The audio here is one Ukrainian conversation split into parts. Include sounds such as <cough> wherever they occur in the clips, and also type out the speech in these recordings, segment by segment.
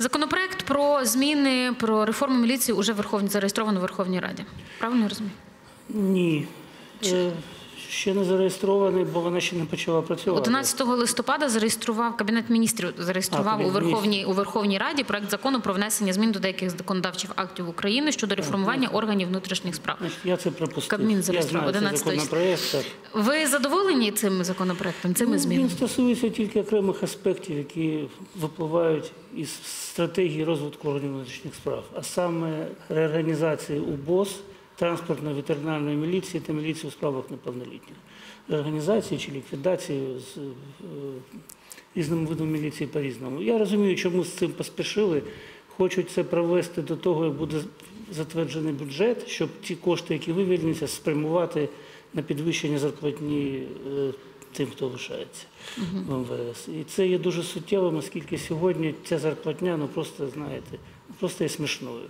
Законопроект про зміни про реформу міліції уже Верховні зареєстровано в Верховній Раді. Правильно я розумію? Ні. Е, Ще не зареєстрований, бо вона ще не почала працювати. 11 листопада зареєстрував Кабінет міністрів зареєстрував А, у Верховній у Верховній Раді проект закону про внесення змін до деяких законодавчих актів України щодо реформування органів внутрішніх справ. Я це пропустив. Кабмін зареєстрував 11 законопроект. Ви задоволені цим законопроектом, цими Ну, змінами? Він стосується тільки окремих аспектів, які випливають із стратегії розвитку органів внутрішніх справ, а саме реорганізації УБОС, транспортно-ветеринарної міліції та міліції у справах неповнолітніх. Реорганізації чи ліквідації з е, різними видами міліції по-різному. Я розумію, чому з цим поспішили. Хочуть це провести до того, як буде затверджений бюджет, щоб ті кошти, які вивільняться, спрямувати на підвищення зарплатні е, тим, хто лишається в МВС. І це є дуже суттєвим, оскільки сьогодні ця зарплатня, ну просто знаєте, просто є смішною.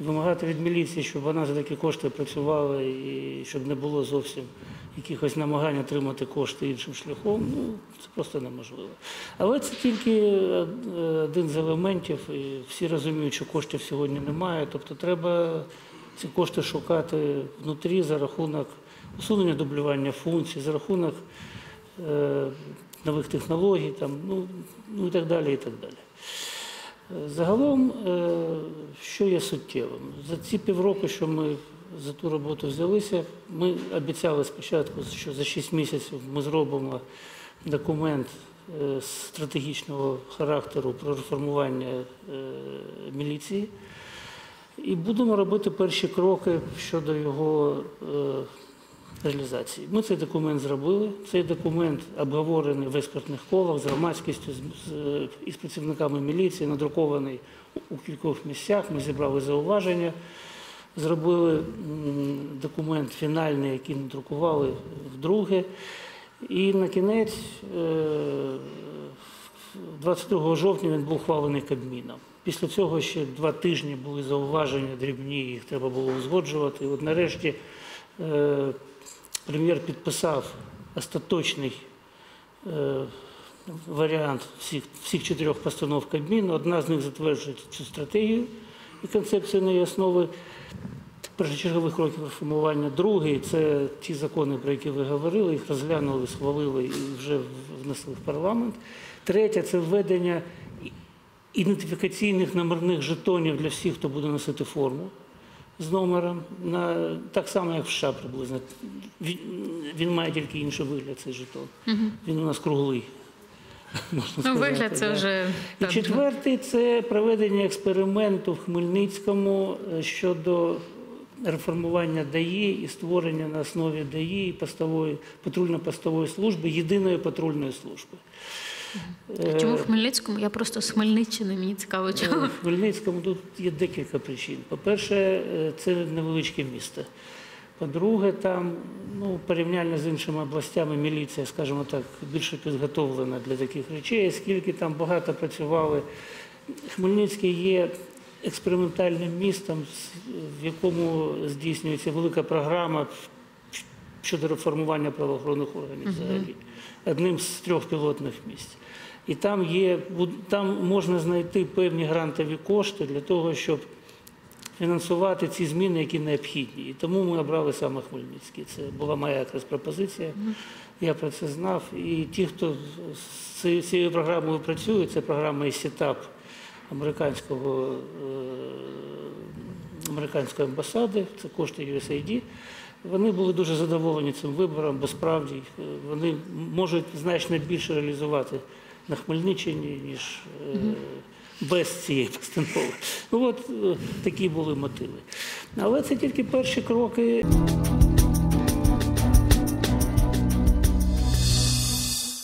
Вимагати від міліції, щоб вона за такі кошти працювала і щоб не було зовсім якихось намагань отримати кошти іншим шляхом, ну це просто неможливо. Але це тільки е, один з елементів, і всі розуміють, що коштів сьогодні немає. Тобто треба ці кошти шукати внутрі за рахунок усунення дублювання функцій, за рахунок е, нових технологій, там, ну, ну і так далі. І так далі. Загалом, е, що є суттєвим? За ці півроку, що ми за ту роботу взялися, ми обіцяли спочатку, що за 6 місяців ми зробимо документ е, стратегічного характеру про реформування е, міліції. І будемо робити перші кроки щодо його реалізації. Ми цей документ зробили. Цей документ обговорений в експертних колах з громадськістю, із працівниками міліції, надрукований у кількох місцях. Ми зібрали зауваження, зробили документ фінальний, який надрукували вдруге. І на кінець, е, 22 жовтня він був ухвалений Кабміном. Після цього ще два тижні були зауваження дрібні, їх треба було узгоджувати. От нарешті е, прем'єр підписав остаточний е, варіант всіх, всіх чотирьох постанов Кабміну. Одна з них затверджує цю стратегію і концепцію неї основи першочергових років реформування. Другий це ті закони, про які ви говорили, їх розглянули, схвалили і вже внесли в парламент. Третє це введення ідентифікаційних номерних жетонів для всіх, хто буде носити форму з номером, на, так само, як в США приблизно. Він, він має тільки інший вигляд, цей жетон. Він у нас круглий. <laughs> Можна Ну, сказати, вигляд це да. вже І четвертий це проведення експерименту в Хмельницькому е, щодо реформування ДАІ і створення на основі ДАІ і патрульно-постової служби, єдиної патрульної служби. Е, Чому в Хмельницькому? Я просто з Хмельниччини, мені цікаво, чому. В Хмельницькому тут є декілька причин. По-перше, е, це невеличке місто. По-друге, там ну, порівняння з іншими областями міліція, скажімо так, більше підготовлена для таких речей, оскільки там багато працювали. Хмельницький є експериментальним містом, в якому здійснюється велика програма щодо реформування правоохоронних органів взагалі. Одним з трьох пілотних місць. І там є, там можна знайти певні грантові кошти для того, щоб фінансувати ці зміни, які необхідні. І тому ми обрали саме Хмельницький. Це була моя якраз пропозиція. Я про це знав. І ті, хто з цією- програмою працює, це програма ІСІТАП американського, е, американської амбасади, це кошти USAID. Вони були дуже задоволені цим вибором, бо справді е, вони можуть значно більше реалізувати на Хмельниччині, ніж е, без цієї постанови. Ну от такі були мотиви. Але це тільки перші кроки.